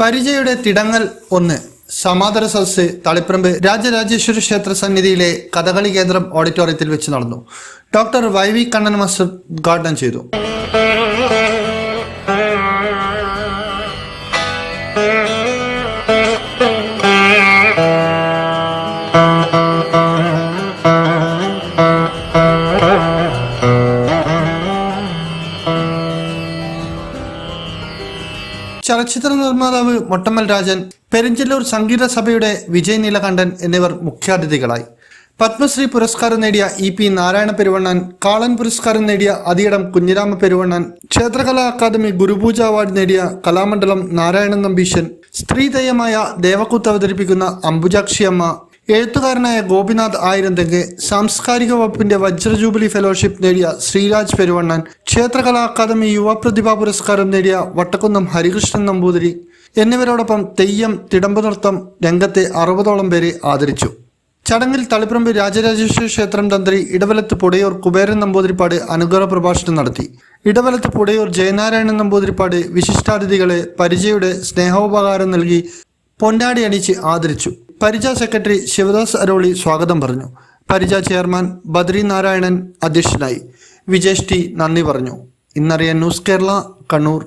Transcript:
പരിചയുടെ തിടങ്ങൽ ഒന്ന്. സമാന്തര സദസ് തളിപ്പറമ്പ് രാജരാജേശ്വര ക്ഷേത്ര സന്നിധിയിലെ കഥകളി കേന്ദ്രം ഓഡിറ്റോറിയത്തിൽ വെച്ച് നടന്നു. Doctor Y V Kannan master ഉദ്ഘാടനം ചെയ്തു. ചലച്ചിത്ര നിർമ്മാതാവ് മൊട്ടമ്മൽ രാജൻ പെരിഞ്ചല്ലൂർ സംഗീത സഭയുടെ വിജയ് നീലകണ്ഠൻ എന്നിവർ മുഖ്യാതിഥികളായി. പത്മശ്രീ പുരസ്കാരം നേടിയ ഇ പി നാരായണ പെരുവണ്ണൻ കാളൻ പുരസ്കാരം നേടിയ അതിയടം കുഞ്ഞിരാമ പെരുവണ്ണൻ ക്ഷേത്രകലാ അക്കാദമി ഗുരുപൂജ അവാർഡ് നേടിയ കലാമണ്ഡലം നാരായണൻ നമ്പീശൻ സ്ത്രീതയമായ ദേവക്കൂത്ത് അവതരിപ്പിക്കുന്ന അംബുജാക്ഷി അമ്മ എഴുത്തുകാരനായ ഗോപിനാഥ് ആയിരം തെങ്ങ് സാംസ്കാരിക വകുപ്പിന്റെ വജ്രജൂബിലി ഫെലോഷിപ്പ് നേടിയ ശ്രീരാജ് പെരുവണ്ണൻ ക്ഷേത്രകലാ അക്കാദമി യുവപ്രതിഭാ പുരസ്കാരം നേടിയ വട്ടക്കുന്നം ഹരികൃഷ്ണൻ നമ്പൂതിരി എന്നിവരോടൊപ്പം തെയ്യം തിടമ്പ് നൃത്തം രംഗത്തെ അറുപതോളം പേരെ ആദരിച്ചു. ചടങ്ങിൽ തളിപ്പറമ്പ് രാജരാജേശ്വരി ക്ഷേത്രം തന്ത്രി ഇടവലത്ത് പുടയൂർ കുബേരൻ നമ്പൂതിരിപ്പാട് അനുഗ്രഹ പ്രഭാഷണം നടത്തി. ഇടവലത്ത് പുടയൂർ ജയനാരായണൻ നമ്പൂതിരിപ്പാട് വിശിഷ്ടാതിഥികളെ പരിചയുടെ സ്നേഹോപകാരം നൽകി പൊന്നാടി അണിച്ച് ആദരിച്ചു. പരിച സെക്രട്ടറി ശിവദാസ് അരോളി സ്വാഗതം പറഞ്ഞു. പരിച ചെയർമാൻ ബദ്രി നാരായണൻ അധ്യക്ഷനായി. വിജേഷ് ടി നന്ദി പറഞ്ഞു. ഇന്നറിയാൻ news Kerala Kannur.